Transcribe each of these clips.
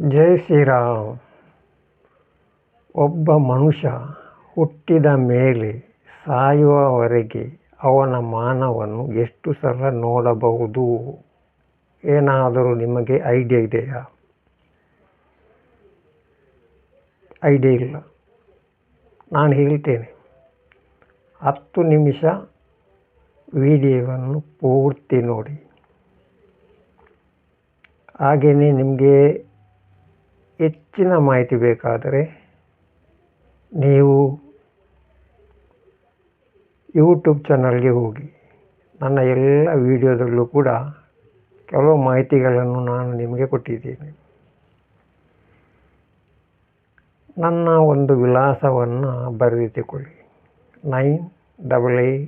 ಜೈ ಶ್ರೀರಾಮ್. ಒಬ್ಬ ಮನುಷ್ಯ ಹುಟ್ಟಿದ ಮೇಲೆ ಸಾಯುವವರೆಗೆ ಅವನ ಮಾನವನ್ನು ಎಷ್ಟು ಸಲ ನೋಡಬಹುದು? ಏನಾದರೂ ನಿಮಗೆ ಐಡಿಯಾ ಇದೆಯಾ? ಐಡಿಯಾ ಇಲ್ಲ. ನಾನು ಹೇಳ್ತೇನೆ. ಹತ್ತು ನಿಮಿಷ ವಿಡಿಯೋವನ್ನು ಪೂರ್ತಿ ನೋಡಿ. ಹಾಗೆಯೇ ನಿಮಗೆ ಹೆಚ್ಚಿನ ಮಾಹಿತಿ ಬೇಕಾದರೆ ನೀವು ಯೂಟ್ಯೂಬ್ ಚಾನಲ್ಗೆ ಹೋಗಿ. ನನ್ನ ಎಲ್ಲ ವಿಡಿಯೋದಲ್ಲೂ ಕೂಡ ಕೆಲವು ಮಾಹಿತಿಗಳನ್ನು ನಾನು ನಿಮಗೆ ಕೊಟ್ಟಿದ್ದೇನೆ. ನನ್ನ ಒಂದು ವಿಳಾಸವನ್ನು ಬರೆದಿಟ್ಟುಕೊಳ್ಳಿ. Nine double A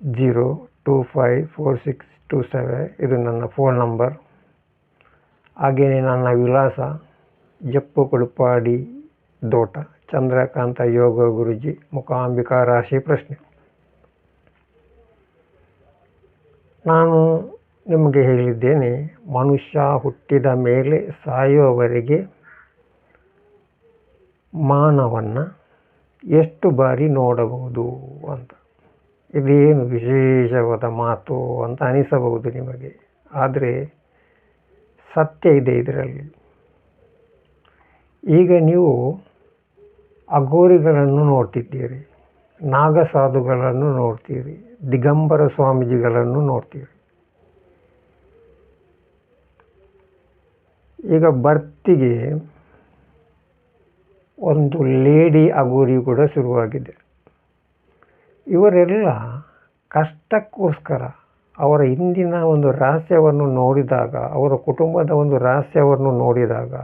zero two five four six two seven. ಇದು ನನ್ನ ಫೋನ್ ನಂಬರ್. ಹಾಗೆಯೇ ನನ್ನ ವಿಳಾಸ ಜಪ್ಪು ಕುಡುಪಾಡಿ ದೋಟ ಚಂದ್ರಕಾಂತ ಯೋಗ ಗುರುಜಿ ಮುಖಾಂಬಿಕಾ ರಾಶಿ ಪ್ರಶ್ನೆ. ನಾನು ನಿಮಗೆ ಹೇಳಿದ್ದೇನೆ, ಮನುಷ್ಯ ಹುಟ್ಟಿದ ಮೇಲೆ ಸಾಯುವವರೆಗೆ ಮಾನವನ್ನು ಎಷ್ಟು ಬಾರಿ ನೋಡಬಹುದು ಅಂತ. ಇದೇನು ವಿಶೇಷವಾದ ಮಾತು ಅಂತ ಅನಿಸಬಹುದು ನಿಮಗೆ. ಆದರೆ ಸತ್ಯ ಇದೆ ಇದರಲ್ಲಿ. ಈಗ ನೀವು ಅಘೋರಿಗಳನ್ನು ನೋಡ್ತಿದ್ದೀರಿ, ನಾಗಸಾಧುಗಳನ್ನು ನೋಡ್ತೀರಿ, ದಿಗಂಬರ ಸ್ವಾಮೀಜಿಗಳನ್ನು ನೋಡ್ತೀರಿ. ಈಗ ಬರ್ತಿಗೆ ಒಂದು ಲೇಡಿ ಅಗೋರಿ ಕೂಡ ಶುರುವಾಗಿದೆ. ಇವರೆಲ್ಲ ಕಷ್ಟಕ್ಕೋಸ್ಕರ ಅವರ ಹಿಂದಿನ ಒಂದು ರಹಸ್ಯವನ್ನು ನೋಡಿದಾಗ, ಅವರ ಕುಟುಂಬದ ಒಂದು ರಹಸ್ಯವನ್ನು ನೋಡಿದಾಗ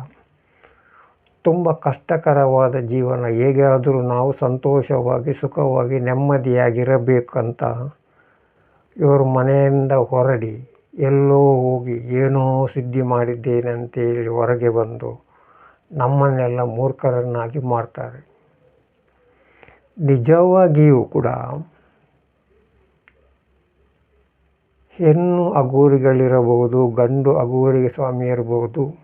ತುಂಬ ಕಷ್ಟಕರವಾದ ಜೀವನ. ಹೇಗಾದರೂ ನಾವು ಸಂತೋಷವಾಗಿ, ಸುಖವಾಗಿ, ನೆಮ್ಮದಿಯಾಗಿರಬೇಕಂತ ಇವರು ಮನೆಯಿಂದ ಹೊರಡಿ, ಎಲ್ಲೋ ಹೋಗಿ ಏನೋ ಸುದ್ದಿ ಮಾಡಿದ್ದೇನೆ ಅಂತೇಳಿ ಹೊರಗೆ ಬಂದು ನಮ್ಮನ್ನೆಲ್ಲ ಮೂರ್ಖರನ್ನಾಗಿ ಮಾಡ್ತಾರೆ. ನಿಜವಾಗಿಯೂ ಕೂಡ ಹೆಣ್ಣು ಅಗೂರಿಗಳಿರಬಹುದು, ಗಂಡು ಸ್ವಾಮಿ ಇರಬಹುದು.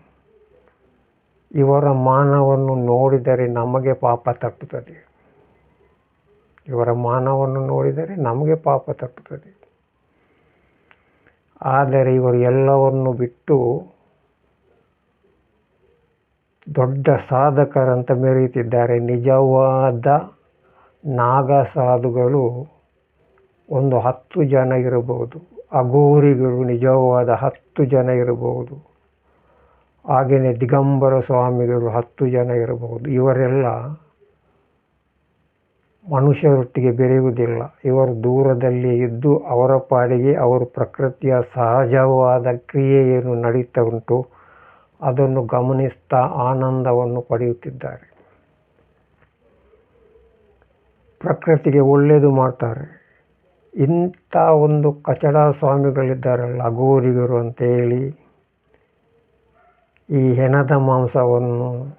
ಇವರ ಮಾನವನ್ನು ನೋಡಿದರೆ ನಮಗೆ ಪಾಪ ತಟ್ಟುತ್ತದೆ. ಇವರ ಮಾನವನ್ನು ನೋಡಿದರೆ ನಮಗೆ ಪಾಪ ತಟ್ಟುತ್ತದೆ. ಆದರೆ ಇವರು ಎಲ್ಲವನ್ನು ಬಿಟ್ಟು ದೊಡ್ಡ ಸಾಧಕರಂತ ಮೆರೆಯುತ್ತಿದ್ದಾರೆ. ನಿಜವಾದ ನಾಗ ಸಾಧುಗಳು ಒಂದು ಹತ್ತು ಜನ ಇರಬಹುದು. ಅಘೋರಿಗಳು ನಿಜವಾದ ಹತ್ತು ಜನ ಇರಬಹುದು. ಹಾಗೆಯೇ ದಿಗಂಬರ ಸ್ವಾಮಿಗಳು ಹತ್ತು ಜನ ಇರಬಹುದು. ಇವರೆಲ್ಲ ಮನುಷ್ಯರೊಟ್ಟಿಗೆ ಬೆರೆಯುವುದಿಲ್ಲ. ಇವರು ದೂರದಲ್ಲಿ ಇದ್ದು ಅವರ ಪಾಡಿಗೆ ಅವರು ಪ್ರಕೃತಿಯ ಸಹಜವಾದ ಕ್ರಿಯೆ ಏನು ನಡೀತಾ ಉಂಟು, ಅದನ್ನು ಗಮನಿಸ್ತಾ ಆನಂದವನ್ನು ಪಡೆಯುತ್ತಿದ್ದಾರೆ. ಪ್ರಕೃತಿಗೆ ಒಳ್ಳೆಯದು ಮಾಡ್ತಾರೆ. ಇಂಥ ಒಂದು ಕಚಡ ಸ್ವಾಮಿಗಳಿದ್ದಾರಲ್ಲ ಅಘೋರಿಗರು ಅಂತೇಳಿ ಈ ಹೆಣದ ಮಾಂಸವನ್ನು,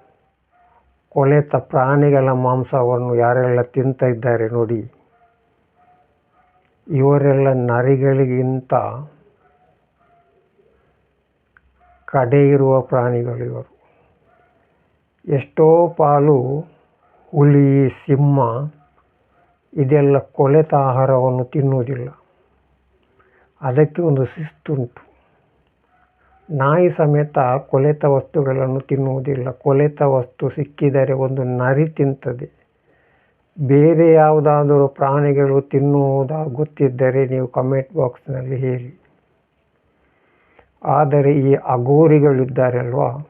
ಕೊಳೆತ ಪ್ರಾಣಿಗಳ ಮಾಂಸವನ್ನು ಯಾರೆಲ್ಲ ತಿಂತ ಇದ್ದಾರೆ ನೋಡಿ. ಇವರೆಲ್ಲ ನರಿಗಳಿಗಿಂತ ಕಡೆ ಇರುವ ಪ್ರಾಣಿಗಳು ಇವರು. ಎಷ್ಟೋ ಪಾಲು ಹುಲಿ, ಸಿಂಹ ಇದೆಲ್ಲ ಕೊಳೆತ ಆಹಾರವನ್ನು ತಿನ್ನುವುದಿಲ್ಲ. ಅದಕ್ಕೆ ಒಂದು ಶಿಸ್ತುಂಟು. ನಾಯಿ ಸಮೇತ ಕೊಳೆತ ವಸ್ತುಗಳನ್ನು ತಿನ್ನುವುದಿಲ್ಲ. ಕೊಳೆತ ವಸ್ತು ಸಿಕ್ಕಿದರೆ ಒಂದು ನರಿ ತಿಂತದೆ. ಬೇರೆ ಯಾವುದಾದರೂ ಪ್ರಾಣಿಗಳು ತಿನ್ನುವುದಾ ಗೊತ್ತಿದ್ದರೆ ನೀವು ಕಮೆಂಟ್ ಬಾಕ್ಸ್ನಲ್ಲಿ ಹೇಳಿ. ಆದರೆ ಈ ಅಘೋರಿಗಳಿದ್ದಾರಲ್ವಾ?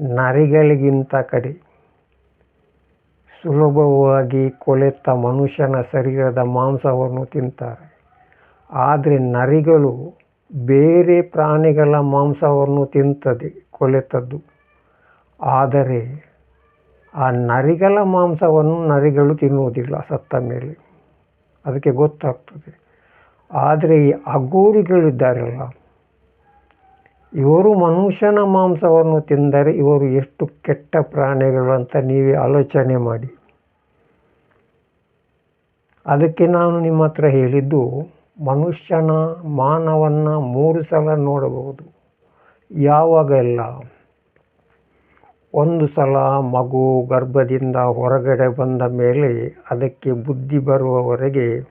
ನರಿಗಳಿಗಿಂತ ಕಡೆ. ಸುಲಭವಾಗಿ ಕೊಳೆತ ಮನುಷ್ಯನ ಶರೀರದ ಮಾಂಸವನ್ನು ತಿಂತಾರೆ. ಆದರೆ ನರಿಗಳು ಬೇರೆ ಪ್ರಾಣಿಗಳ ಮಾಂಸವನ್ನು ತಿಂತದೆ ಕೊಳೆತದ್ದು. ಆದರೆ ಆ ನರಿಗಳ ಮಾಂಸವನ್ನು ನರಿಗಳು ತಿನ್ನುವುದಿಲ್ಲ ಸತ್ತ ಮೇಲೆ. ಅದಕ್ಕೆ ಗೊತ್ತಾಗ್ತದೆ. ಆದರೆ ಈ ಅಘೋರಿಗಳಿದ್ದಾರಲ್ಲ ಇವರು ಮನುಷ್ಯನ ಮಾಂಸವನ್ನು ತಿಂದರೆ ಇವರು ಎಷ್ಟು ಕೆಟ್ಟ ಪ್ರಾಣಿಗಳು ಅಂತ ನೀವೇ ಆಲೋಚನೆ ಮಾಡಿ. ಅದಕ್ಕೆ ನಾನು ನಿಮ್ಮ ಹತ್ರ ಹೇಳಿದ್ದು, ಮನುಷ್ಯನ ಮಾನವನ್ನು ಮೂರು ಸಲ ನೋಡಬಹುದು. ಯಾವಾಗೆಲ್ಲ ಒಂದು ಸಲ ಮಗು ಗರ್ಭದಿಂದ ಹೊರಗಡೆ ಬಂದ ಮೇಲೆ ಅದಕ್ಕೆ ಬುದ್ಧಿ ಬರುವವರೆಗೆ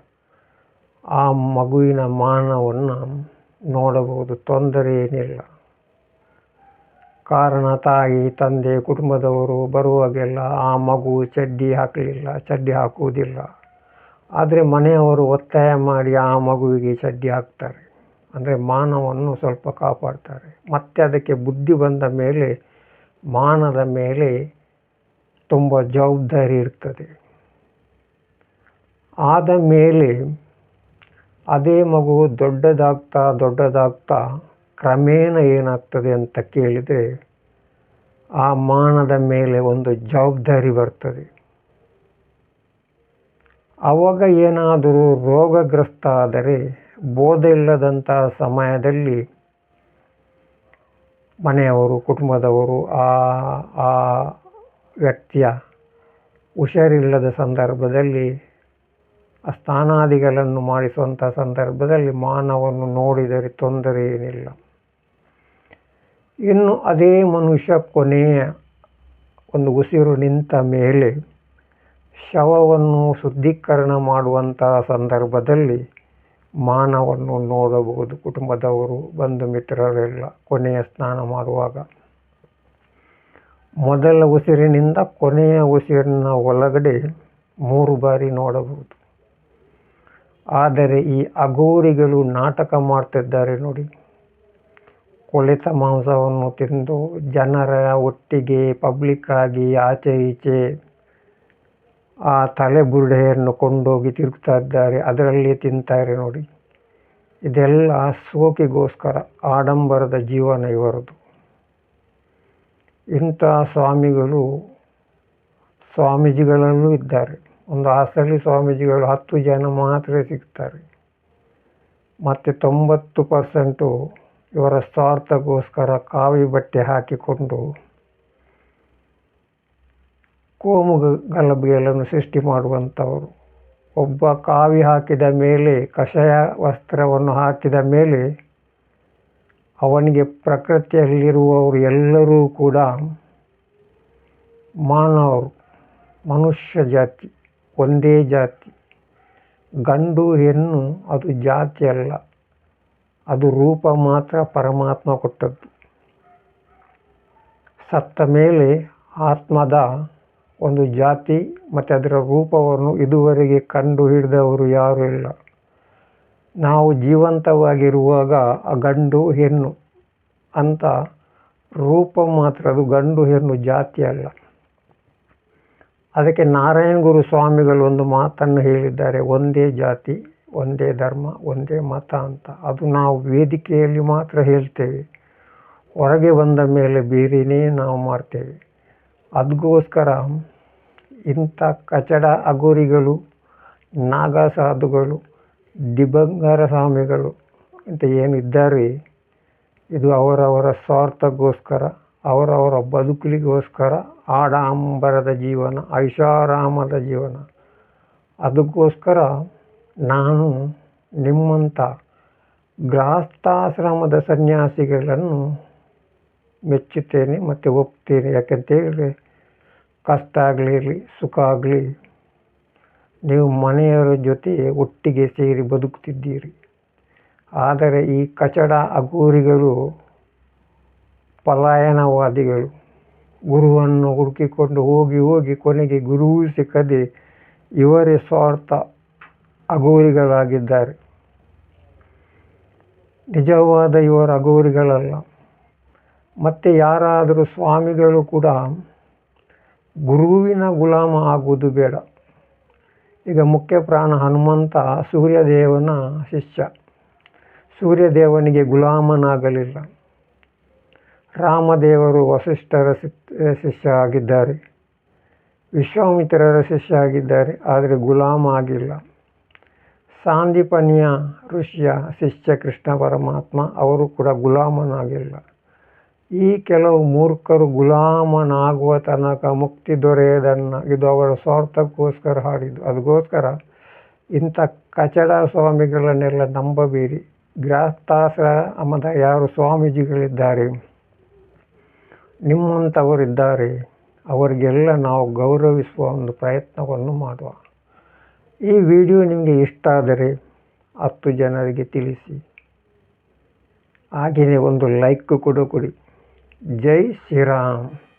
ಆ ಮಗುವಿನ ಮಾನವನ್ನು ನೋಡಬಹುದು. ತೊಂದರೆ ಏನಿಲ್ಲ. ಕಾರಣ ತಾಯಿ, ತಂದೆ, ಕುಟುಂಬದವರು ಬರುವಾಗೆಲ್ಲ ಆ ಮಗು ಚಡ್ಡಿ ಹಾಕಲಿಲ್ಲ, ಚಡ್ಡಿ ಹಾಕುವುದಿಲ್ಲ. ಆದರೆ ಮನೆಯವರು ಒತ್ತಾಯ ಮಾಡಿ ಆ ಮಗುವಿಗೆ ಚಡ್ಡಿ ಹಾಕ್ತಾರೆ. ಅಂದರೆ ಮಾನವನ್ನು ಸ್ವಲ್ಪ ಕಾಪಾಡ್ತಾರೆ. ಮತ್ತೆ ಅದಕ್ಕೆ ಬುದ್ಧಿ ಬಂದ ಮೇಲೆ, ಮಾನದ ಮೇಲೆ ತುಂಬ ಜವಾಬ್ದಾರಿ ಇರ್ತದೆ. ಆದ ಮೇಲೆ ಅದೇ ಮಗು ದೊಡ್ಡದಾಗ್ತಾ ದೊಡ್ಡದಾಗ್ತಾ ಕ್ರಮೇಣ ಏನಾಗ್ತದೆ ಅಂತ ಕೇಳಿದರೆ ಆ ಮಾನದ ಮೇಲೆ ಒಂದು ಜವಾಬ್ದಾರಿ ಬರ್ತದೆ. ಆವಾಗ ಏನಾದರೂ ರೋಗಗ್ರಸ್ತ ಆದರೆ ಬೋಧ ಇಲ್ಲದಂಥ ಸಮಯದಲ್ಲಿ ಮನೆಯವರು, ಕುಟುಂಬದವರು, ಆ ಆ ವ್ಯಕ್ತಿಯ ಹುಷಾರಿಲ್ಲದ ಸಂದರ್ಭದಲ್ಲಿ ಆ ಸ್ನಾನಾದಿಗಳನ್ನು ಮಾಡಿಸುವಂಥ ಸಂದರ್ಭದಲ್ಲಿ ಮಾನವನ್ನು ನೋಡಿದರೆ ತೊಂದರೆ ಏನಿಲ್ಲ. ಇನ್ನು ಅದೇ ಮನುಷ್ಯ ಕೊನೆಯ ಒಂದು ಉಸಿರು ನಿಂತ ಮೇಲೆ ಶವವನ್ನು ಶುದ್ಧೀಕರಣ ಮಾಡುವಂತಹ ಸಂದರ್ಭದಲ್ಲಿ ಮಾನವನ್ನು ನೋಡಬಹುದು. ಕುಟುಂಬದವರು, ಬಂಧು ಮಿತ್ರರೆಲ್ಲ ಕೊನೆಯ ಸ್ನಾನ ಮಾಡುವಾಗ ಮೊದಲ ಉಸಿರಿನಿಂದ ಕೊನೆಯ ಉಸಿರಿನ ಒಳಗಡೆ ಮೂರು ಬಾರಿ ನೋಡಬಹುದು. ಆದರೆ ಈ ಅಗೋರಿಗಳು ನಾಟಕ ಮಾಡ್ತಿದ್ದಾರೆ ನೋಡಿ. ಕೊಳೆತ ಮಾಂಸವನ್ನು ತಿಂದು ಜನರ ಒಟ್ಟಿಗೆ ಪಬ್ಲಿಕ್ ಆಗಿ ಆಚೆ ಈಚೆ ಆ ತಲೆಬುರುಡೆಯನ್ನು ಕೊಂಡೋಗಿ ತಿರುಗ್ತಾ ಇದ್ದಾರೆ. ಅದರಲ್ಲಿ ತಿಂತಾರೆ ನೋಡಿ. ಇದೆಲ್ಲ ಸೋಕಿಗೋಸ್ಕರ ಆಡಂಬರದ ಜೀವನ ಇವರದು. ಇಂಥ ಸ್ವಾಮಿಗಳು ಸ್ವಾಮೀಜಿಗಳಲ್ಲೂ ಇದ್ದಾರೆ. ಒಂದು ಆಸಲಿ ಸ್ವಾಮೀಜಿಗಳು ಹತ್ತು ಜನ ಮಾತ್ರ ಸಿಗ್ತಾರೆ. ಮತ್ತು ತೊಂಬತ್ತು ಪರ್ಸೆಂಟು ಇವರ ಸ್ವಾರ್ಥಗೋಸ್ಕರ ಕಾವಿ ಬಟ್ಟೆ ಹಾಕಿಕೊಂಡು ಕೋಮು ಗಲಭೆಗಳನ್ನು ಸೃಷ್ಟಿ ಮಾಡುವಂಥವರು. ಒಬ್ಬ ಕಾವಿ ಹಾಕಿದ ಮೇಲೆ, ಕಷಾಯ ವಸ್ತ್ರವನ್ನು ಹಾಕಿದ ಮೇಲೆ ಅವನಿಗೆ ಪ್ರಕೃತಿಯಲ್ಲಿರುವವರು ಎಲ್ಲರೂ ಕೂಡ ಮಾನವರು. ಮನುಷ್ಯ ಜಾತಿ, ಒಂದೇ ಜಾತಿ. ಗಂಡು ಹೆಣ್ಣು, ಅದು ಜಾತಿ ಅಲ್ಲ. ಅದು ರೂಪ ಮಾತ್ರ ಪರಮಾತ್ಮ ಕೊಟ್ಟದ್ದು. ಸತ್ತ ಮೇಲೆ ಆತ್ಮದ ಒಂದು ಜಾತಿ ಮತ್ತು ಅದರ ರೂಪವನ್ನು ಇದುವರೆಗೆ ಕಂಡು ಹಿಡಿದವರು ಯಾರೂ ಇಲ್ಲ. ನಾವು ಜೀವಂತವಾಗಿರುವಾಗ ಆ ಗಂಡು ಹೆಣ್ಣು ಅಂತ ರೂಪ ಮಾತ್ರ ಅದು ಗಂಡು ಹೆಣ್ಣು ಜಾತಿ ಅಲ್ಲ. ಅದಕ್ಕೆ ನಾರಾಯಣ ಗುರು ಸ್ವಾಮಿಗಳು ಒಂದು ಮಾತನ್ನು ಹೇಳಿದ್ದಾರೆ, ಒಂದೇ ಜಾತಿ. ಒಂದೇ ಧರ್ಮ, ಒಂದೇ ಮತ ಅಂತ. ಅದು ನಾವು ವೇದಿಕೆಯಲ್ಲಿ ಮಾತ್ರ ಹೇಳ್ತೇವೆ. ಹೊರಗೆ ಬಂದ ಮೇಲೆ ಬೇರೆಯೇ ನಾವು ಮಾಡ್ತೇವೆ. ಅದಕ್ಕೋಸ್ಕರ ಇಂಥ ಕಚಡ ಅಗೋರಿಗಳು ನಾಗ ಸಾಧುಗಳು ದಿಬಂಗರ ಸ್ವಾಮಿಗಳು ಅಂತ ಏನಿದ್ದಾರೆ, ಇದು ಅವರವರ ಸ್ವಾರ್ಥಕ್ಕೋಸ್ಕರ, ಅವರವರ ಬದುಕಲಿಗೋಸ್ಕರ ಆಡಾಂಬರದ ಜೀವನ, ಐಷಾರಾಮದ ಜೀವನ. ಅದಕ್ಕೋಸ್ಕರ ನಾನು ನಿಮ್ಮಂಥ ಗ್ರಾಸ್ತಾಶ್ರಮದ ಸನ್ಯಾಸಿಗಳನ್ನು ಮೆಚ್ಚುತ್ತೇನೆ ಮತ್ತು ಒಪ್ತೇನೆ ಯಾಕಂತೇಳಿದ್ರೆ ಕಷ್ಟ ಆಗಲಿ, ಸುಖ ಆಗಲಿ, ನೀವು ಮನೆಯವರ ಜೊತೆ ಒಟ್ಟಿಗೆ ಸೇರಿ ಬದುಕುತ್ತಿದ್ದೀರಿ. ಆದರೆ ಈ ಕಚಡ ಅಘೋರಿಗಳು, ಪಲಾಯನವಾದಿಗಳು, ಗುರುವನ್ನು ಹುಡುಕಿಕೊಂಡು ಹೋಗಿ ಹೋಗಿ ಕೊನೆಗೆ ಗುರುವೂ ಸಿಕ್ಕದೆ ಇವರೇ ಸ್ವಾರ್ಥ ಅಘೋರಿಗಳಾಗಿದ್ದಾರೆ. ನಿಜವಾದ ಇವರ ಅಘೋರಿಗಳಲ್ಲ. ಮತ್ತು ಯಾರಾದರೂ ಸ್ವಾಮಿಗಳು ಕೂಡ ಗುರುವಿನ ಗುಲಾಮ ಆಗುವುದು ಬೇಡ. ಈಗ ಮುಖ್ಯ ಪ್ರಾಣ ಹನುಮಂತ ಸೂರ್ಯದೇವನ ಶಿಷ್ಯ. ಸೂರ್ಯದೇವನಿಗೆ ಗುಲಾಮನಾಗಲಿಲ್ಲ. ರಾಮದೇವರು ವಸಿಷ್ಠರ ಶಿಷ್ಯ ಆಗಿದ್ದಾರೆ. ವಿಶ್ವಾಮಿತ್ರರ ಶಿಷ್ಯ ಆಗಿದ್ದಾರೆ, ಆದರೆ ಗುಲಾಮ ಆಗಿಲ್ಲ. ಸಾಂದೀಪನಿಯ ಋಷಿಯ ಶಿಷ್ಯ ಕೃಷ್ಣ ಪರಮಾತ್ಮ ಅವರು ಕೂಡ ಗುಲಾಮನಾಗಿಲ್ಲ. ಈ ಕೆಲವು ಮೂರ್ಖರು ಗುಲಾಮನಾಗುವ ತನಕ ಮುಕ್ತಿ ದೊರೆಯದನ್ನು ಇದು ಅವರ ಸ್ವಾರ್ಥಕ್ಕೋಸ್ಕರ ಹಾಡಿದ್ದು. ಅದಕ್ಕೋಸ್ಕರ ಇಂಥ ಕಚಡ ಸ್ವಾಮಿಗಳನ್ನೆಲ್ಲ ನಂಬಬೇಡಿ. ಗೃಹಸ್ಥಾಶ್ರಮದ ಯಾರು ಸ್ವಾಮೀಜಿಗಳಿದ್ದಾರೆ, ನಿಮ್ಮಂಥವರಿದ್ದಾರೆ, ಅವರಿಗೆಲ್ಲ ನಾವು ಗೌರವಿಸುವ ಒಂದು ಪ್ರಯತ್ನವನ್ನು ಮಾಡುವ. ಈ ವಿಡಿಯೋ ನಿಮಗೆ ಇಷ್ಟ ಆದರೆ ಹತ್ತು ಜನರಿಗೆ ತಿಳಿಸಿ. ಹಾಗೆಯೇ ಒಂದು ಲೈಕ್ ಕೂಡ ಕೊಡಿ. ಜೈ ಶ್ರೀರಾಮ್.